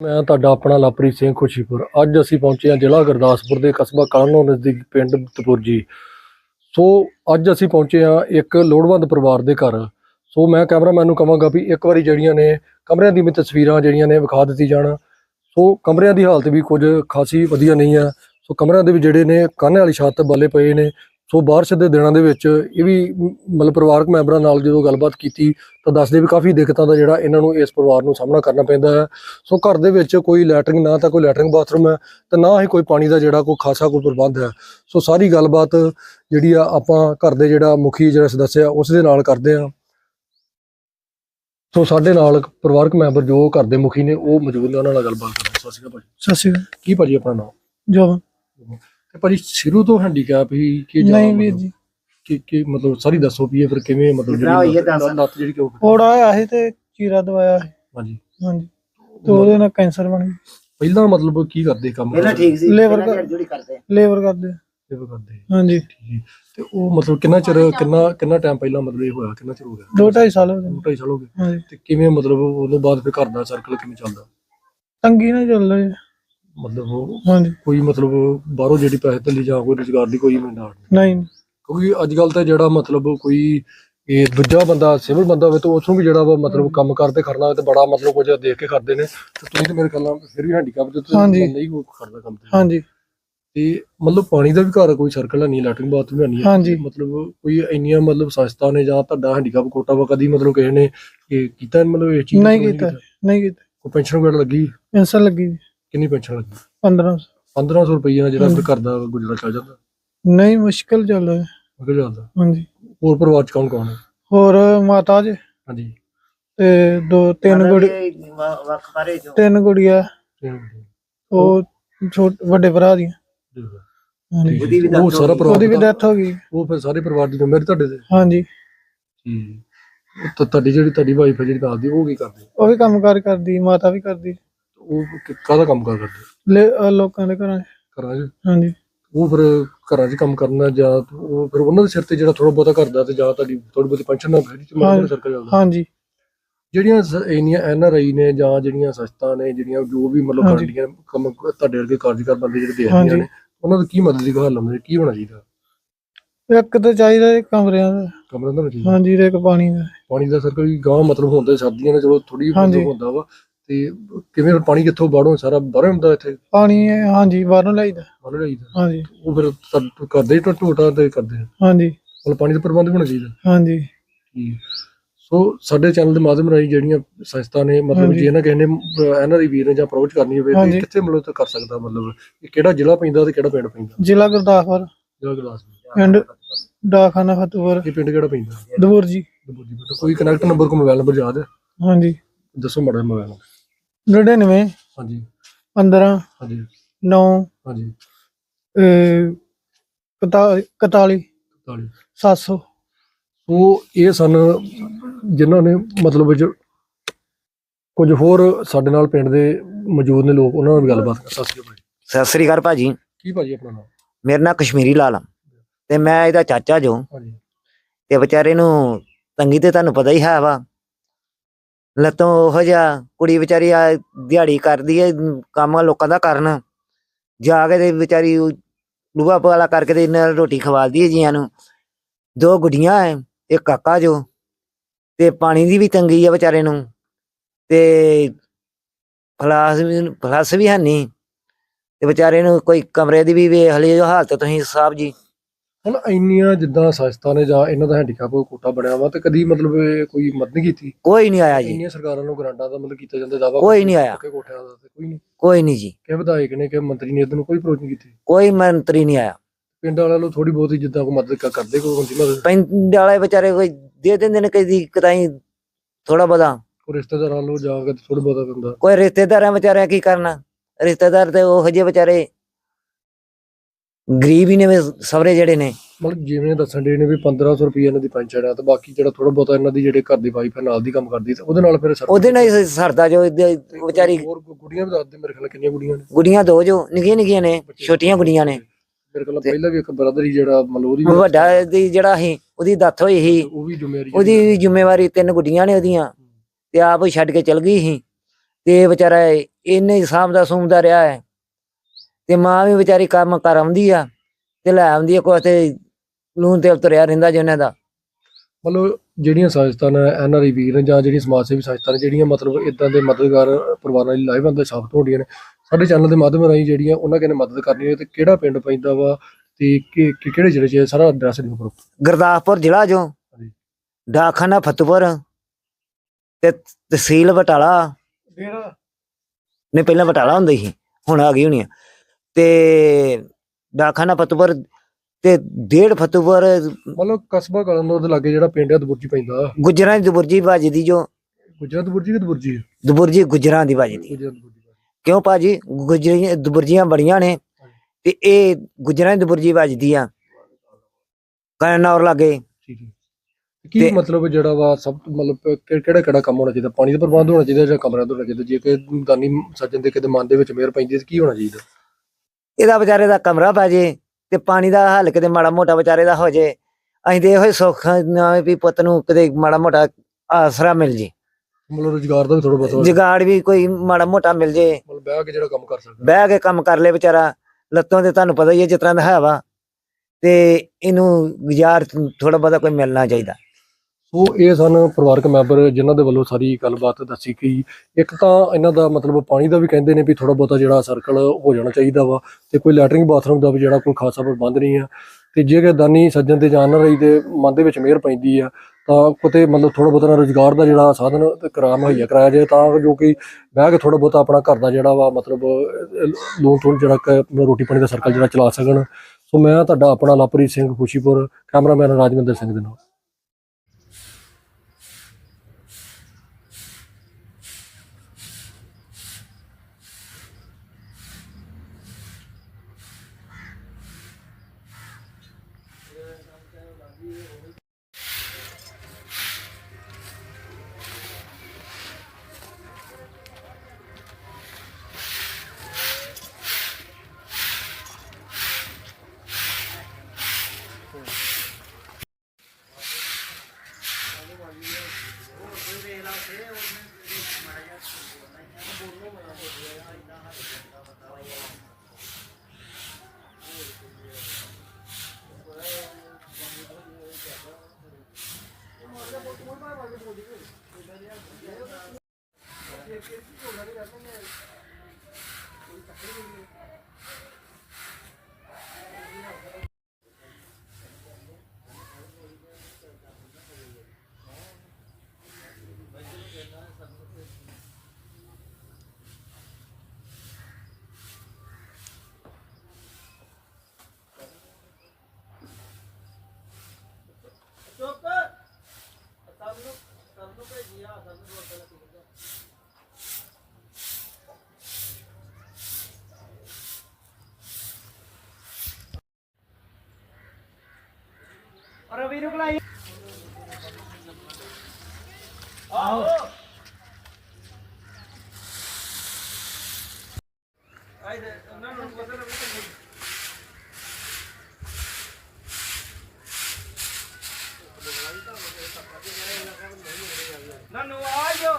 ਮੈਂ ਤੁਹਾਡਾ ਆਪਣਾ ਲਵਪ੍ਰੀਤ ਸਿੰਘ ਖੁਸ਼ੀਪੁਰ। ਅੱਜ ਅਸੀਂ ਪਹੁੰਚੇ ਹਾਂ ਜ਼ਿਲ੍ਹਾ ਗੁਰਦਾਸਪੁਰ ਦੇ ਕਸਬਾ ਕਲਨੋ ਨਜ਼ਦੀਕ ਪਿੰਡ ਤਪੁਰਜੀ ਸੋ ਅੱਜ ਅਸੀਂ ਪਹੁੰਚੇ ਹਾਂ ਇੱਕ ਲੋੜਵੰਦ ਪਰਿਵਾਰ ਦੇ ਘਰ। ਸੋ ਮੈਂ ਕੈਮਰਾਮੈਨ ਨੂੰ ਕਹਾਂਗਾ ਵੀ ਇੱਕ ਵਾਰੀ ਜਿਹੜੀਆਂ ਨੇ ਕਮਰਿਆਂ ਦੀ ਵੀ ਤਸਵੀਰਾਂ ਜਿਹੜੀਆਂ ਨੇ ਵਿਖਾ ਦਿੱਤੀ ਜਾਣ। ਸੋ ਕਮਰਿਆਂ ਦੀ ਹਾਲਤ ਵੀ ਕੁਝ ਖਾਸੀ ਵਧੀਆ ਨਹੀਂ ਹੈ। ਸੋ ਕਮਰਿਆਂ ਦੇ ਵੀ ਜਿਹੜੇ ਨੇ ਕਾਨੇ ਵਾਲੀ ਛੱਤ ਬੱਲੇ ਪਏ ਨੇ। ਸੋ ਬਾਰਿਸ਼ ਦੇ ਦਿਨਾਂ ਦੇ ਵਿੱਚ ਇਹ ਵੀ ਮਤਲਬ ਪਰਿਵਾਰਕ ਮੈਂਬਰਾਂ ਨਾਲ ਜਦੋਂ ਗੱਲਬਾਤ ਕੀਤੀ ਤਾਂ ਦੱਸਦੇ ਵੀ ਕਾਫੀ ਦਿੱਕਤਾਂ ਦਾ ਜਿਹੜਾ ਇਹਨਾਂ ਨੂੰ ਇਸ ਪਰਿਵਾਰ ਨੂੰ ਸਾਹਮਣਾ ਕਰਨਾ ਪੈਂਦਾ ਹੈ। ਸੋ ਘਰ ਦੇ ਵਿੱਚ ਕੋਈ ਲੈਟਰਿੰਗ ਨਾ ਤਾਂ ਕੋਈ ਲੈਟਰਿੰਗ ਬਾਥਰੂਮ ਹੈ ਤੇ ਨਾ ਹੀ ਕੋਈ ਪਾਣੀ ਦਾ ਜਿਹੜਾ ਕੋਈ ਖਾਸਾ ਕੋਈ ਪ੍ਰਬੰਧ ਹੈ। ਸੋ ਸਾਰੀ ਗੱਲਬਾਤ ਜਿਹੜੀ ਆ ਆਪਾਂ ਘਰ ਦੇ ਜਿਹੜਾ ਮੁਖੀ ਜਿਹੜਾ ਸਦੱਸਿਆ ਆ ਉਸ ਦੇ ਨਾਲ ਕਰਦੇ ਆ ਸੋ ਸਾਡੇ ਨਾਲ ਪਰਿਵਾਰਕ ਮੈਂਬਰ ਜੋ ਘਰ ਦੇ ਮੁਖੀ ਨੇ ਉਹ ਮੌਜੂਦ ਨੇ ਉਹਨਾਂ ਨਾਲ ਗੱਲਬਾਤ ਕਰਾਂਗੇ। ਸਤਿ ਸ਼੍ਰੀ ਅਕਾਲ ਭਾਜੀ। ਸਤਿ ਸ਼੍ਰੀ ਅਕਾਲ। ਕੀ ਭਾਜੀ ਆਪਣਾ ਨਾਮ? ਜੋ ਭਾਜੀ ਸ਼ੁਰੂ ਤੋਂ ਹੈਂਡੀਕੈਪ ਹੀ ਕਿ ਜਾਂ ਨਹੀਂ ਵੀਰ ਮਤਲਬ ਜੀ। ਕਿ ਕਿ ਮਤਲਬ ਸਾਰੀ ਦੱਸੋ ਵੀ ਇਹ ਫਿਰ ਕਿਵੇਂ ਮਤਲਬ ਕਿੱਦਾਂ ਹੋਈ ਇਹ ਦੱਸ। ਲੱਤ ਜਿਹੜੀ ਕਿਉਂ ਫੋੜਾ ਆਇਆ ਸੀ ਤੇ ਚੀਰਾ ਦਵਾਇਆ ਸੀ। ਹਾਂਜੀ। ਹਾਂਜੀ। ਤੇ ਉਹਦੇ ਨਾਲ ਕੈਂਸਰ ਬਣ ਗਿਆ। ਪਹਿਲਾਂ ਮਤਲਬ ਕੀ ਕਰਦੇ ਕੰਮ ਪਹਿਲਾਂ ਠੀਕ ਸੀ Labor ਪਹਿਲਾਂ ਕਰ- ਜੁੜੀ ਕਰਦੇ। ਲੇਬਰ ਕਰਦੇ। ਕਿਵੇਂ ਕਰਦੇ। ਹਾਂਜੀ। ਠੀਕ ਤੇ ਉਹ ਮਤਲਬ ਕਿੰਨਾ ਚਿਰ ਕਿੰਨਾ ਕਿੰਨਾ ਟਾਈਮ ਪਹਿਲਾਂ ਮਤਲਬ ਇਹ ਹੋਇਆ? ਕਿੰਨਾ ਚਿਰ ਹੋ ਗਿਆ? ਦੋ ਢਾਈ ਸਾਲ ਹੋ ਗਏ। ਦੋ ਢਾਈ ਸਾਲ ਹੋ ਗਏ। ਹਾਂਜੀ। ਤੇ ਕਿਵੇਂ ਮਤਲਬ ਉਦੋਂ ਬਾਅਦ ਫਿਰ ਘਰ ਦਾ ਸਰਕਲ ਕਿਵੇਂ ਚੱਲਦਾ? ਤੰਗੀ ਨਾਲ ਚੱਲ ਰਹੀ ਹੈ। ਮਤਲਬ ਹਾਂਜੀ। ਕੋਈ ਮਤਲਬ ਬਾਹਰੋਂ ਜਿਹੜੀ ਪੈਸੇ ਧੱਲੀ ਜਾਂ ਕੋਈ ਰੁਜ਼ਗਾਰ ਦੀ ਕੋਈ ਮਿਹਨਤ ਨਹੀਂ। ਨਹੀਂ ਕਿਉਂਕਿ ਅੱਜ ਕੱਲ ਤਾਂ ਜਿਹੜਾ ਮਤਲਬ ਕੋਈ ਇਹ ਦੂਜਾ ਬੰਦਾ ਸਿਵਲ ਬੰਦਾ ਹੋਵੇ ਤਾਂ ਉਸ ਨੂੰ ਵੀ ਜਿਹੜਾ ਵਾ ਮਤਲਬ ਕੰਮ ਕਰਦੇ ਖੜਨਾ ਹੋਵੇ ਤਾਂ ਬੜਾ ਮਤਲਬ ਕੁਝ ਦੇਖ ਕੇ ਕਰਦੇ ਨੇ। ਤੇ ਤੁਸੀਂ ਤਾਂ ਮੇਰੇ ਖਿਆਲ ਨਾਲ ਫਿਰ ਵੀ ਹੈਂਡੀਕੈਪ ਤੇ ਤੁਸੀਂ ਹਾਂਜੀ। ਨਹੀਂ ਕੋਈ ਕਰਦਾ ਕੰਮ ਤੇ। ਹਾਂਜੀ। ਤੇ ਮਤਲਬ ਪਾਣੀ ਦਾ ਵੀ ਘਰ ਕੋਈ ਸਰਕਲ ਨਹੀਂ ਲੈਟਰਿੰਗ ਬਾਥਰੂਮ ਨਹੀਂ। ਹੈ ਹਾਂਜੀ। ਮਤਲਬ ਕੋਈ ਇੰਨੀਆਂ ਮਤਲਬ ਸੰਸਥਾ ਨੇ ਜਾਂ ਤੁਹਾਡਾ ਹੈਂਡੀਕੈਪ ਕੋਟਾ ਵਾ ਕਦੀ ਮਤਲਬ ਕਿਸੇ ਨੇ ਇਹ ਕੀਤਾ ਨੀ ਮਤਲਬ ਇਹ ਚੀਜ਼ ਨਹੀਂ ਕੀਤਾ ਨਹੀਂ ਕੀਤਾ? ਕੋਈ ਪੈਨਸ਼ਨ ਵਗੈਰਾ ਲੱਗੀ? ਪੈਨਸ਼ਨ ਲੱਗੀ ਜੀ, ਕਿੰਨੀ ਪੈਨਸ਼ਨ ਲੱਗੀ? 15 1500 ਰੁਪਈਆ ਨਾਲ ਜਿਹੜਾ ਫਿਰ ਘਰ ਦਾ ਗੁਜ਼ਾਰਾ ਚੱਲ ਜਾਂਦਾ? ਨਹੀਂ ਮੁਸ਼ਕਲ ਚੱਲ ਰਿਹਾ। ਹੈ। ਮੈਂ ਕਿਹਾ ਚੱਲਦਾ ਹਾਂਜੀ। ਹੋਰ ਪਰਿਵਾਰ ਚ ਕੌਣ ਕੌਣ ਹੈ ਹੋਰ ਮਾਤਾ ਜੀ ਹਾਂਜੀ। ਤੇ ਦੋ ਤਿੰਨ ਗੁੜੀ ਵਕ ਬਾਰੇ ਜੋ। ਤਿੰਨ ਗੁੜੀਆਂ। ਤੇ- ਉਹ ਛੋਟ ਵੱਡੇ ਭਰਾ ਦੀਆਂ। ਹਾਂਜੀ। ਉਹਦੀ ਵੀ ਉਹ death ਸਾਰਾ ਹੋ ਗਈ। ਪਰਿਵਾਰ ਉਹਦੀ ਵੀ ਦਾ- ਡੈਥ ਹੋ ਗਈ। ਉਹ ਫਿਰ ਸਾਰੇ ਪਰਿਵਾਰ ਦੀ ਜ਼ਿੰਮੇਵਾਰੀ ਤੁਹਾਡੇ ਤੇ? ਹਾਂਜੀ। ਤਾਂ ਤੁਹਾਡੀ ਜਿਹੜੀ ਤੁਹਾਡੀ ਵਾਈਫ ਹੈ ਜਿਹੜੀ ਦੱਸਦੀ ਉਹ ਕੀ ਕਰਦੀ? ਉਹ ਵੀ ਕੰਮ ਕਾਰ ਕਰਦੀ ਮਾਤਾ ਵੀ ਕਰਦੀ। ਉਹ ਕਿ- ਕਾਹਦਾ ਕੰਮ ਕਾਰ ਕਰਦੀ? ਲੈ ਅਹ ਲੋਕਾਂ ਦੇ ਘਰਾਂ 'ਚ। ਘਰਾਂ 'ਚ? ਹਾਂਜੀ। ਉਹ ਫਿਰ ਘਰਾਂ 'ਚ ਕੰਮ ਕਰਨਾ ਜਾਂ ਉਹ ਫਿਰ ਉਹਨਾਂ ਦੇ ਸਿਰ ਤੇ ਜਿਹੜਾ ਥੋੜਾ ਬਹੁਤਾ ਕਰਦਾ ਤੇ ਜਾਂ ਤੁਹਾਡੀ ਥੋੜੀ ਬਹੁਤੀ ਪੈਨਸ਼ਨ ਨਾਲ ਫਿਰ ਹਾਂਜੀ। ਸਰਕਲ ਚੱਲਦਾ। ਹਾਂਜੀ। ਜਿਹੜੀਆਂ ਸ- ਇੰਨੀਆਂ ਐਨ ਆਰ ਆਈ ਨੇ ਜਾਂ ਜਿਹੜੀਆਂ ਸੰਸਥਾ ਨੇ ਜਿਹੜੀਆਂ ਜੋ ਵੀ ਮਤਲਬ ਹਾਂਜੀ। ਕਰਦੀਆਂ ਕੰਮ ਤੁਹਾਡੇ ਵਰਗੇ ਕਾਰਜਕਾਰ ਬੰਦੇ ਜਿਹੜੇ ਦੇ ਹਾਂਜੀ। ਰਹੀਆਂ ਨੇ ਉਹਨਾਂ ਦੀ ਕੀ ਮਦਦ ਦੀ ਗੱਲ ਹੁੰਦੀ ਕੀ ਹੋਣਾ ਚਾਹੀਦਾ? ਇੱਕ ਤਾਂ ਚਾਹੀਦਾ ਇਹ ਕਮਰਿਆਂ ਦਾ। ਕਮਰਾ ਦਾ ਚਾਹੀਦਾ। ਹਾਂਜੀ ਤੇ ਇੱਕ ਪਾਣੀ ਦਾ। ਪਾਣੀ ਦਾ ਸਰਕਲ ਵੀ ਗਾਂ ਮਤਲਬ ਹੁੰਦਾ ਸਰਦੀਆਂ ਨੇ ਚਲੋ ਥੋੜੀ ਹਾਂਜੀ। ਹੁੰਦਾ ਵਾ। ਤੇ ਕਿਵੇਂ ਪਾਣੀ ਕਿੱਥੋਂ ਬਾਹਰੋਂ ਸਾਰਾ ਬਾਹਰੋਂ ਹੁੰਦਾ ਇੱਥੇ? ਪਾਣੀ ਇਹ ਹਾਂਜੀ ਬਾਹਰੋਂ ਲਾਈਦਾ। ਬਾਹਰੋਂ ਲਈਦਾ। ਹਾਂਜੀ। ਉਹ ਫਿਰ ਕਰਦੇ ਟੋ- ਟੋਟਾ ਤੇ ਕਰਦੇ। ਹਾਂਜੀ। ਮਤਲਬ ਪਾਣੀ ਦਾ ਪ੍ਰਬੰਧ ਹੋਣਾ ਚਾਹੀਦਾ। ਹਾਂਜੀ। ਸੋ ਸਾਡੇ ਚੈਨਲ ਦੇ ਮਾਧਿਅਮ ਰਾਹੀਂ ਜਿਹੜੀਆਂ ਸੰਸਥਾ ਨੇ ਮਤਲਬ ਹਾਂਜੀ। ਜੇ ਨਾ ਕਿਸੇ ਨੇ ਐਨਆਰਆਈ ਵੀਰ ਨੇ ਜਾਂ ਅਪਰੋਚ ਕਰਨੀ ਹੋਵੇ ਤੇ ਹਾਂਜੀ। ਕਿੱਥੇ ਮਤਲਬ ਤੇ ਕਰ ਸਕਦਾ ਮਤਲਬ। ਇਹ ਕਿਹੜਾ ਜ਼ਿਲ੍ਹਾ ਪੈਂਦਾ ਤੇ ਕਿਹੜਾ ਪਿੰਡ ਪੈਂਦਾ? ਜ਼ਿਲ੍ਹਾ ਗੁਰਦਾਸਪੁਰ। ਜ਼ਿਲ੍ਹਾ ਗੁਰਦਾਸਪੁਰ। ਪਿੰਡ ਡਾਖਾਨਾ ਫਤਿਹਪੁਰ ਇਹ ਪਿੰਡ ਕਿਹੜਾ ਪੈਂਦਾ? ਦਬੂਰ ਜੀ ਦਬੂਜੀ ਪਿੰਡ। ਕੋਈ ਕਨੈਕਟ ਨੰਬਰ ਕੋ ਮੋਬਾਈਲ ਨੰਬਰ ਯਾਦ ਹੈ? ਹਾਂਜੀ। ਦੱਸੋ ਮਾੜਾ ਮੋਬਾਈਲ 99 ਹਾਂਜੀ। 15 ਹਾਂਜੀ। 9 ਹਾਂਜੀ। 41 44 700 ਉਹ ਇਹ ਸਨ ਜਿਨ੍ਹਾਂ ਨੇ ਮਤਲਬ ਵਿੱਚ ਕੁਝ ਹੋਰ ਸਾਡੇ ਨਾਲ ਪਿੰਡ ਦੇ ਮੌਜੂਦ ਨੇ ਲੋਕ ਉਹਨਾਂ ਨਾਲ ਵੀ ਗੱਲਬਾਤ ਕਰ ਸਤਿ ਸ਼੍ਰੀ ਅਕਾਲ ਭਾਈ। ਸਤਿ ਸ੍ਰੀ ਅਕਾਲ ਭਾਜੀ। ਕੀ ਭਾਜੀ ਆਪਣਾ ਨਾਮ? ਮੇਰਾ ਨਾਂ ਕਸ਼ਮੀਰੀ ਲਾਲ ਆ। ਤੇ ਮੈਂ ਇਹਦਾ ਚਾਚਾ ਜੋ। ਹਾਂਜੀ। ਤੇ ਵਿਚਾਰੇ ਨੂੰ ਤੰਗੀ ਤੇ ਤੁਹਾਨੂੰ ਪਤਾ ਹੀ ਹੈ ਵਾ। ਲੱਤੋਂ ਉਹ ਜਿਹਾ ਕੁੜੀ ਵਿਚਾਰੀ ਆ ਦਿਹਾੜੀ ਕਰਦੀ ਹੈ ਕੰਮ ਲੋਕਾਂ ਦਾ ਕਰਨ। ਜਾ ਕੇ ਤੇ ਵਿਚਾਰੀ ਲੂਹਾ ਪਾਲਾ ਕਰਕੇ ਤੇ ਇਹਨਾਂ ਨੂੰ ਰੋਟੀ ਖਵਾਲਦੀ ਹੈ ਜੀਆਂ ਨੂੰ। ਦੋ ਗੁੱਡੀਆਂ ਐ, ਇੱਕ ਕਾਕਾ ਜੋ, ਤੇ ਪਾਣੀ ਦੀ ਵੀ ਤੰਗੀ ਆ ਵਿਚਾਰੇ ਨੂੰ। ਤੇ ਫਲਾਸ ਵੀ ਫਲਾਸ ਵੀ ਹੈ ਨਹੀਂ ਤੇ ਵਿਚਾਰੇ ਨੂੰ ਕੋਈ ਕਮਰੇ ਦੀ ਵੀ ਵੇਖ ਲਈ ਹਾਲਤ ਤੁਸੀਂ ਸਾਹਿਬ ਜੀ। ਹੁਣ ਇੰਨੀਆਂ ਜਿੱਦਾਂ ਸੰਸਥਾ ਨੇ ਜਾਂ ਇਹਨਾਂ ਦਾ ਹੈਂਡੀਕੈਪ ਕੋਟਾ ਬਣਿਆ ਵਾ ਤੇ ਕਦੀ ਮਤਲਬ ਇਹ ਕੋਈ ਮਦਦ ਨਹੀਂ ਕੀਤੀ? ਕੋਈ ਨਹੀਂ ਆਇਆ ਜੀ। ਇੰਨੀਆਂ ਸਰਕਾਰਾਂ ਨੂੰ ਗ੍ਰਾਂਟਾਂ ਦਾ ਮਤਲਬ ਕੀਤਾ ਜਾਂਦਾ ਦਾਵਾ ਕੋਈ ਨਹੀਂ ਆਇਆ। ਪੱਕੇ ਕੋਠਿਆਂ ਦਾ ਤੇ ਕੋਈ ਨਹੀਂ। ਕੋਈ ਨਹੀਂ ਜੀ। ਕਿ ਵਿਧਾਇਕ ਨੇ ਕਿ ਮੰਤਰੀ ਨੇ ਇਹਨੂੰ ਕੋਈ ਅਪਰੋਚ ਨਹੀਂ ਕੀਤੀ? ਕੋਈ ਮੰਤਰੀ ਨਹੀਂ ਆਇਆ। ਪਿੰਡ ਵਾਲਿਆਂ ਨੂੰ ਥੋੜੀ ਬਹੁਤੀ ਜਿੱਦਾਂ ਕੋਈ ਮਦਦ ਕ- ਕਰਦੇ ਕੋਈ ਹੁੰਦੀ ਮਦਦ? ਪਿੰਡ ਵਾਲੇ ਵਿਚਾਰੇ ਕੋਈ ਦੇ ਦਿੰਦੇ ਨੇ ਕਦੀ ਕਦਾਈ ਥੋੜਾ ਬਹੁਤਾ। ਕੋਈ ਰਿਸ਼ਤੇਦਾਰਾਂ ਨੂੰ ਜਾ ਕੇ ਥੋੜਾ ਬਹੁਤਾ ਹੁੰਦਾ ਕੋਈ ਰਿਸ਼ਤੇਦਾਰਾਂ ਵਿਚਾਰਿਆਂ ਕੀ ਕਰਨਾ? ਰਿਸ਼ਤੇਦਾਰ ਤੇ ਉਹ ਜਿਹੇ ਵਿਚਾਰੇ ਗਰੀਬ ਹੀ ਨੇ ਵੀ ਸਵਰੇ ਜਿਹੜੇ ਨੇ। ਮਤਲਬ ਜਿਵੇਂ ਦੱਸਣ ਦੇ ਨੇ ਵੀ 1500 ਰੁਪਏ ਇਹਨਾਂ ਦੀ ਪੈਨਸ਼ਨ ਆ ਤੇ ਬਾਕੀ ਜਿਹੜਾ ਥੋੜਾ ਬਹੁਤਾ ਇਹਨਾਂ ਦੀ ਜਿਹੜੇ ਘਰ ਦੀ ਵਾਈਫ ਹੈ ਨਾਲ ਦੀ ਕੰਮ ਕਰਦੀ ਤੇ ਉਹਦੇ ਨਾਲ ਫਿਰ ਸਰਕਲ ਉਹਦੇ ਨਾਲ ਹੀ ਸਰਦਾ ਜੋ ਇਹਦੇ ਵਿਚਾਰੀ ਹੋਰ ਗੁੱਡੀਆਂ ਵੀ ਦੱਸਦੇ ਮੇਰੇ ਖਿਆਲ ਕਿੰਨੀਆਂ ਗੁੱਡੀਆਂ ਨੇ? ਗੁੜੀਆਂ ਦੋ ਜੋ ਨਿੱਕੀਆਂ ਨਿੱਕੀਆਂ ਨੇ ਛੋਟੀਆਂ ਗੁੜੀਆਂ ਨੇ। ਮੇਰੇ ਖਿਆਲ ਪਹਿਲਾਂ ਵੀ ਇੱਕ ਬ੍ਰਦਰ ਹੀ ਜਿਹੜਾ ਵੀ- ਵੱਡਾ ਦੀ ਜਿਹੜਾ ਸੀ ਉਹਦੀ ਦੱਤ ਹੋਈ ਸੀ। ਉਹ ਵੀ ਜ਼ਿੰਮੇਵਾਰੀ ਉਹਦੀ ਜ਼ਿੰਮੇਵਾਰੀ ਤਿੰਨ ਗੁੱਡੀਆਂ ਨੇ ਉਹਦੀਆਂ ਤੇ ਆਪ ਛੱਡ ਕੇ ਚਲ ਗਈ ਸੀ। ਤੇ ਵਿਚਾਰਾ ਇੰਨੇ ਹੀ ਸਾਂਭਦਾ ਸੂੰਭਦਾ ਰਿਹਾ ਹੈ। ਤੇ ਮਾਂ ਵੀ ਵਿਚਾਰੀ ਕੰਮ ਕਰ ਆਉਂਦੀ ਆ ਤੇ ਲੈ ਆਉਂਦੀ ਆ ਕੋਈ ਤੇ ਲੂਣ ਤੇਲ ਤੁਰਿਆ ਰਹਿੰਦਾ ਜੀ ਉਹਨਾਂ ਦਾ। ਮਤਲਬ ਜਿਹੜੀਆਂ ਸੰਸਥਾਵਾਂ ਨੇ ਐਨਆਰਆਈ ਵੀਰ ਨੇ ਜਾਂ ਜਿਹੜੀਆਂ ਸਮਾਜ ਸੇਵੀ ਸੰਸਥਾਵਾਂ ਨੇ ਜਿਹੜੀਆਂ ਮਤਲਬ ਇਦਾਂ ਦੇ ਮਦਦਗਾਰ ਪਰਿਵਾਰਾਂ ਲਈ ਲਾਈਵ ਹੁੰਦੇ ਸਾਬਤ ਹੁੰਦੀਆਂ ਨੇ ਸਾਡੇ ਚੈਨਲ ਦੇ ਮਾਧਿਅਮ ਰਾਹੀਂ ਜਿਹੜੀਆਂ ਉਹਨਾਂ ਕਹਿੰਦੇ ਮਦਦ ਕਰਨੀ ਹੈ ਤੇ ਕਿਹੜਾ ਪਿੰਡ ਪੈਂਦਾ ਵਾ ਤੇ ਕਿ ਕਿ- ਕਿਹੜੇ ਜ਼ਿਲ੍ਹੇ 'ਚ ਸਾਰਾ ਐਡਰੈਸ ਦਿਓ ਕਰੋ। ਗੁਰਦਾਸਪੁਰ ਜ਼ਿਲ੍ਹਾ ਜੋ ਹਾਂਜੀ। ਡਾਕਖਾਨਾ ਫਤਿਹਪੁਰ ਤੇ ਤਹਿਸੀਲ ਬਟਾਲਾ। ਡੇਰਾ। ਨੇ ਪਹਿਲਾਂ ਬਟਾਲਾ ਹੁੰਦੀ ਸੀ ਹੁਣ ਆ ਗਈ ਹੋਣੀ ਆ। ਤੇ ਡਾਕਖਾਨਾ ਫਤਿਹਪੁਰ ਤੇ ਡੇਢ ਫਤਿਹਪੁਰ ਮਤਲਬ ਕਸਬਾ ਕਲਨੌਰ ਦੇ ਲਾਗੇ ਜਿਹੜਾ ਪਿੰਡ ਹੈ ਦਬੁਰਜੀ ਪੈਂਦਾ। ਗੁਜਰਾਂ ਦੀ ਦਬੁਰਜੀ ਵੱਜਦੀ ਜੋ ਗੁਜਰਾਤ ਦਬੁਰਜੀ ਕਿ ਦਬੁਰਜੀ? ਦਬੁਰਜੀ ਗੁਜਰਾਂ ਦੀ ਵੱਜਦੀ ਗੁਜਰਾਤ ਦਬੁਰਜੀ ਕਿਉਂ ਭਾਜੀ? ਗੁਜਰੀਆਂ ਦਬੁਰਜੀਆਂ ਬੜੀਆਂ ਨੇ ਤੇ ਇਹ ਗੁਜਰਾਂ ਦੀ ਦਬੁਰਜੀ ਵੱਜਦੀ ਆ। ਕਰਨੌਰ ਲਾਗੇ। ਠੀਕ ਹੈ। ਕੀ ਮਤਲਬ ਜਿਹੜਾ ਵਾ ਸਭ ਮਤਲਬ ਕਿਹੜਾ ਕਿਹੜਾ ਕੰਮ ਹੋਣਾ ਚਾਹੀਦਾ? ਪਾਣੀ ਦਾ ਪ੍ਰਬੰਧ ਹੋਣਾ ਚਾਹੀਦਾ ਜਾਂ ਕਮਰਿਆਂ ਦਾ ਹੋਣਾ ਚਾਹੀਦਾ? ਜੇ ਕਿ ਦਾਨੀ ਸੱਜਣ ਦੇ ਕਿਤੇ ਮਨ ਦੇ ਵਿੱਚ ਮਿਹਰ ਪੈਂਦੀ ਹੈ ਕੀ ਹੋਣਾ ਚਾਹੀਦਾ? ਇਹਦਾ ਵਿਚਾਰੇ ਦਾ ਕਮਰਾ ਪੈ ਜੇ ਤੇ ਪਾਣੀ ਦਾ ਹੱਲ ਕਿਤੇ ਮਾੜਾ ਮੋਟਾ ਵਿਚਾਰੇ ਦਾ ਹੋ ਜੇ ਅਸੀਂ ਤੇ ਇਹੋ ਹੀ ਸੁੱਖ ਨਾ ਵੀ ਪੁੱਤ ਨੂੰ ਕਿਤੇ ਮਾੜਾ ਮੋਟਾ ਆਸਰਾ ਮਿਲ ਜੇ। ਮਤਲਬ ਰੋਜ਼ਗਾਰ ਦਾ ਵੀ ਥੋੜਾ ਬਹੁਤ ਜਗਾੜ ਵੀ ਕੋਈ ਮਾੜਾ ਮੋਟਾ ਮਿਲ ਜੇ। ਮਤਲਬ ਬਹਿ ਕੇ ਜਿਹੜਾ ਕੰਮ ਕਰ ਸਕਦਾ। ਬਹਿ ਕੇ ਕੰਮ ਕਰ ਲੇ ਵਿਚਾਰਾ ਲੱਤੋਂ ਤੇ ਤੁਹਾਨੂੰ ਪਤਾ ਹੀ ਹੈ ਜਿਸ ਤਰ੍ਹਾਂ ਦਾ ਹੈ ਵਾ ਤੇ ਇਹਨੂੰ ਗੁਜ਼ਾਰ ਥੋੜਾ ਬਹੁਤਾ ਕੋਈ ਮਿਲਣਾ ਚਾਹੀਦਾ। ਸੋ ਇਹ ਸਨ ਪਰਿਵਾਰਕ ਮੈਂਬਰ ਜਿਨ੍ਹਾਂ ਦੇ ਵੱਲੋਂ ਸਾਰੀ ਗੱਲਬਾਤ ਦੱਸੀ ਗਈ। ਇੱਕ ਤਾਂ ਇਹਨਾਂ ਦਾ ਮਤਲਬ ਪਾਣੀ ਦਾ ਵੀ ਕਹਿੰਦੇ ਨੇ ਵੀ ਥੋੜਾ ਬਹੁਤਾ ਜਿਹੜਾ ਸਰਕਲ ਹੋ ਜਾਣਾ ਚਾਹੀਦਾ ਵਾ ਤੇ ਕੋਈ ਲੈਟਰਿੰਗ ਬਾਥਰੂਮ ਦਾ ਵੀ ਜਿਹੜਾ ਕੋਈ ਖਾਸਾ ਪ੍ਰਬੰਧ ਨਹੀਂ ਆ ਤੇ ਜੇ ਦਾਨੀ ਸੱਜਣ ਤੇ ਜਾਣ ਰਹੀ ਦੇ ਮਨ ਦੇ ਵਿੱਚ ਮਿਹਰ ਪੈਂਦੀ ਆ ਤਾਂ ਕਿਤੇ ਮਤਲਬ ਥੋੜਾ ਬਹੁਤਾ ਰੋਜ਼ਗਾਰ ਦਾ ਜਿਹੜਾ ਸਾਧਨ ਤੇ ਕਰਾ ਮੁਹੱਈਆ ਕਰਾਇਆ ਜਾਏ ਤਾਂ ਜੋ ਕਿ ਬਹਿ ਕੇ ਥੋੜਾ ਬਹੁਤਾ ਆਪਣਾ ਘਰ ਦਾ ਜਿਹੜਾ ਵਾ ਮਤਲਬ ਲੋਨ ਤੋਂ ਜਿਹੜਾ ਕ- ਰੋਟੀ ਪਾਣੀ ਦਾ ਸਰਕਲ ਜਿਹੜਾ ਚਲਾ ਸਕਣ। ਸੋ ਮੈਂ ਤੁਹਾਡਾ ਆਪਣਾ ਲਵਪ੍ਰੀਤ ਸਿੰਘ ਖੁਸ਼ੀਪੁਰ ਕੈਮਰਾਮੈਨ ਰਾਜਵਿੰਦਰ ਸਿੰਘ ਦੇ ਨਾਲ। ਰਵੀ ਨੂੰ ਕਲਾਈ ਆਓ ਆਈ ਦੇ ਉਹਨਾਂ ਨੂੰ ਪਤਾ ਨਾ ਵੀ ਨਨੂ ਆਜੋ